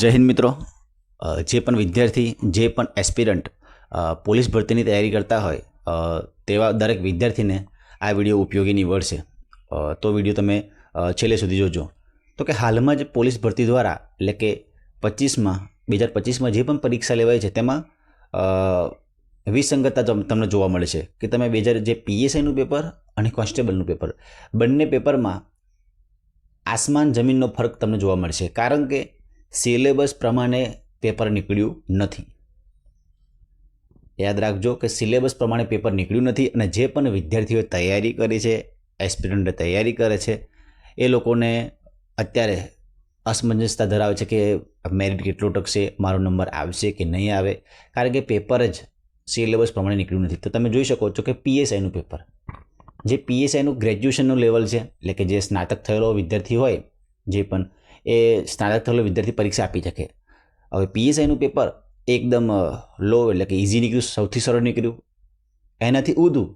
જય હિન્દ મિત્રો. જે પણ વિદ્યાર્થી, જે પણ એસ્પિરન્ટ પોલીસ ભરતીની તૈયારી કરતા હોય તેવા દરેક વિદ્યાર્થીને આ વીડિયો ઉપયોગી નીવડશે. તો વીડિયો તમે છેલ્લે સુધી જોજો. તો કે હાલમાં જ પોલીસ ભરતી દ્વારા, એટલે કે પચીસમાં, બે હજાર પચીસમાં જે પણ પરીક્ષા લેવાય છે, તેમાં વિસંગતતા તમને જોવા મળે છે. કે તમે બે હજાર, જે પીએસઆઈનું પેપર અને કોન્સ્ટેબલનું પેપર, બંને પેપરમાં આસમાન જમીનનો ફરક તમને જોવા મળશે. કારણ કે સિલેબસ પ્રમાણે પેપર નીકળ્યું નથી. યાદ રાખજો કે સિલેબસ પ્રમાણે પેપર નીકળ્યું નથી અને જે પણ વિદ્યાર્થીઓ તૈયારી કરી છે, એસ્પિરન્ટે તૈયારી કરે છે, એ લોકોને અત્યારે અસમંજસતા ધરાવે છે કે મેરિટ કેટલું ટકશે, મારો નંબર આવશે કે નહીં આવે, કારણ કે પેપર જ સિલેબસ પ્રમાણે નીકળ્યું નથી. તો તમે જોઈ શકો છો કે પીએસઆઈનું પેપર, જે પીએસઆઈનું ગ્રેજ્યુએશનનું લેવલ છે, એટલે કે જે સ્નાતક થયેલો વિદ્યાર્થી હોય, જે પણ એ સ્નાતક થયેલો વિદ્યાર્થી પરીક્ષા આપી શકે. હવે પીએસઆઈનું પેપર એકદમ લો એટલે કે ઇઝી નીકળ્યું, સૌથી સરળ નીકળ્યું. એનાથી ઊંધું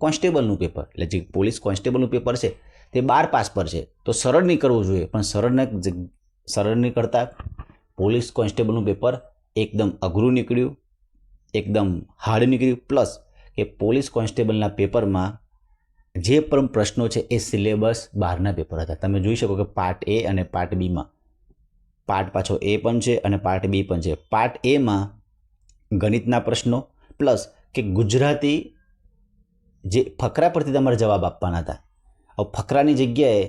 કોન્સ્ટેબલનું પેપર એટલે જે પોલીસ કોન્સ્ટેબલનું પેપર છે, તે બાર પાસ પર છે. તો સરળ નહીં કરવું જોઈએ, પણ સરળને સરળ નહીં કરતાં પોલીસ કોન્સ્ટેબલનું પેપર એકદમ અઘરું નીકળ્યું, એકદમ હાર્ડ નીકળ્યું. પ્લસ કે પોલીસ કોન્સ્ટેબલના પેપરમાં જે પણ પ્રશ્નો છે એ સિલેબસ બહારના પેપર હતા. તમે જોઈ શકો કે પાર્ટ એ અને પાર્ટ બીમાં પાર્ટ પાછો એ પણ છે અને પાર્ટ બી પણ છે. પાર્ટ એમાં ગણિતના પ્રશ્નો પ્લસ કે ગુજરાતી જે ફકરા પરથી તમારે જવાબ આપવાના હતા. હવે ફકરાની જગ્યાએ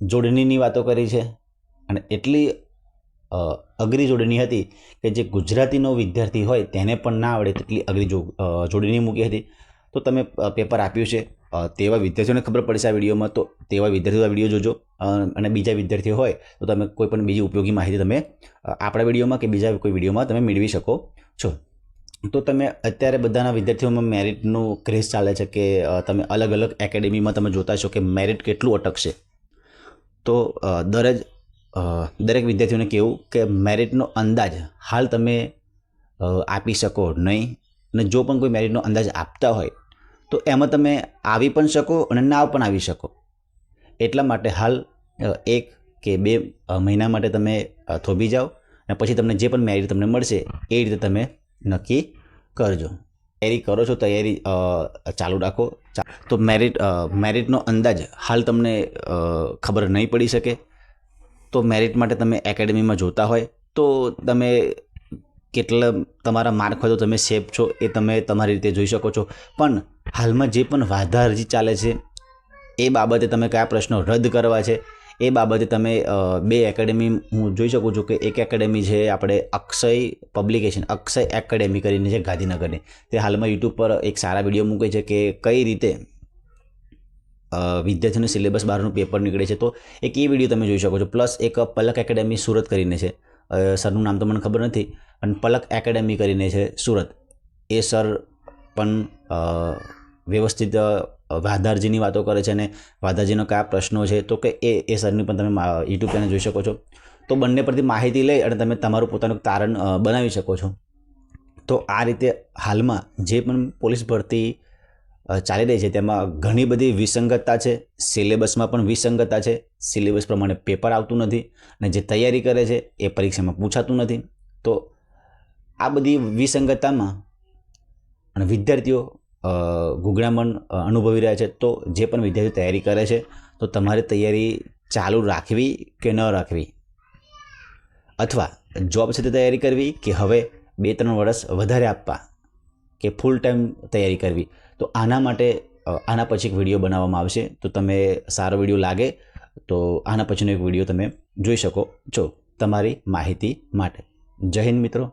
જોડણીની વાતો કરી છે અને એટલી અઘરી જોડણી હતી કે જે ગુજરાતીનો વિદ્યાર્થી હોય તેને પણ ના આવડે તેટલી અઘરી જોડણી મૂકી હતી. તો તમે પેપર આપ્યું છે. તેવા વિદ્યાર્થીઓને ખબર પડશે આ વિડીયોમાં, તો તેવા વિદ્યાર્થીઓ વીડિયો જોજો. અને બીજા વિદ્યાર્થીઓ હોય, તો તમે કોઈ પણ બીજી ઉપયોગી માહિતી તમે આપણા વિડીયોમાં કે બીજા કોઈ વિડીયોમાં તમે મેળવી શકો છો. તો તમે અત્યારે બધાના વિદ્યાર્થીઓમાં મેરિટનું ક્રેઝ ચાલે છે કે તમે અલગ અલગ એકેડેમીમાં તમે જોતા છો કે મેરિટ કેટલું અટકશે. તો દર દરેક દરેક વિદ્યાર્થીઓને કહેવું કે મેરિટનો અંદાજ હાલ તમે આપી શકો નહીં. અને જો પણ કોઈ મેરિટનો અંદાજ આપતા હોય તો એમાં તમે આવી પણ શકો અને ના પણ આવી શકો. એટલા માટે હાલ એક કે બે મહિના માટે તમે થોભી જાઓ અને પછી તમને જે પણ મેરિટ તમને મળશે, એ રીતે તમે નક્કી કરજો. તૈયારી કરો છો, તૈયારી ચાલુ રાખો. તો મેરિટ મેરિટનો અંદાજ હાલ તમને ખબર નહીં પડી શકે. તો મેરિટ માટે તમે એકેડમીમાં જોતા હોય, તો તમે કેટલા તમારા હોય તો તમે સેફ છો એ તમે તમારી રીતે જોઈ શકો છો. પણ હાલમાં જે પણ વાધા અરજી ચાલે છે, એ બાબતે તમે કયા પ્રશ્નો રદ કરવા છે? એ બાબતે તમે બે એકેડેમી હું જોઈ શકું છું કે એક એકેડેમી છે આપણે અક્ષય પબ્લિકેશન અક્ષય એકેડેમી કરીને છે ગાંધીનગરની. તે હાલમાં યુટ્યુબ પર એક સારા વીડિયો મૂકે છે કે કઈ રીતે વિદ્યાર્થીનું સિલેબસ બહારનું પેપર નીકળે છે. તો એક એ વીડિયો તમે જોઈ શકો છો. પ્લસ એક પલક એકેડેમી સુરત કરીને છે. સરનું નામ તો મને ખબર નથી અને પલક એકેડેમી કરીને છે સુરત. એ સર પણ વ્યવસ્થિત વાધારજીની વાતો કરે છે અને વાધારજીનો કયા પ્રશ્નો છે તો કે એ એ સરની પણ તમે યુટ્યુબ ચેનલ જોઈ શકો છો. તો બંને પરથી માહિતી લઈ અને તમે તમારું પોતાનું તારણ બનાવી શકો છો. તો આ રીતે હાલમાં જે પણ પોલીસ ભરતી ચાલી રહી છે. તેમાં ઘણી બધી વિસંગતતા છે. સિલેબસમાં પણ વિસંગતતા છે. સિલેબસ પ્રમાણે પેપર આવતું નથી અને જે તૈયારી કરે છે એ પરીક્ષામાં પૂછાતું નથી. તો આ બધી વિસંગતતામાં અને વિદ્યાર્થીઓ ગુગળામણ અનુભવી રહ્યા છે, તો જે પણ વિદ્યાર્થીઓ તૈયારી કરે છે, તો તમારે તૈયારી ચાલુ રાખવી કે ન રાખવી? અથવા જોબ સાથે તૈયારી કરવી કે હવે બે ત્રણ વર્ષ વધારે આપવા? કે ફૂલ ટાઈમ તૈયારી કરવી. તો આના માટે આના પછી એક વીડિયો બનાવવામાં આવશે. તો તમે સારો વીડિયો લાગે, તો આના પછીનો એક વીડિયો તમે જોઈ શકો છો તમારી માહિતી માટે. જય હિન્દ મિત્રો.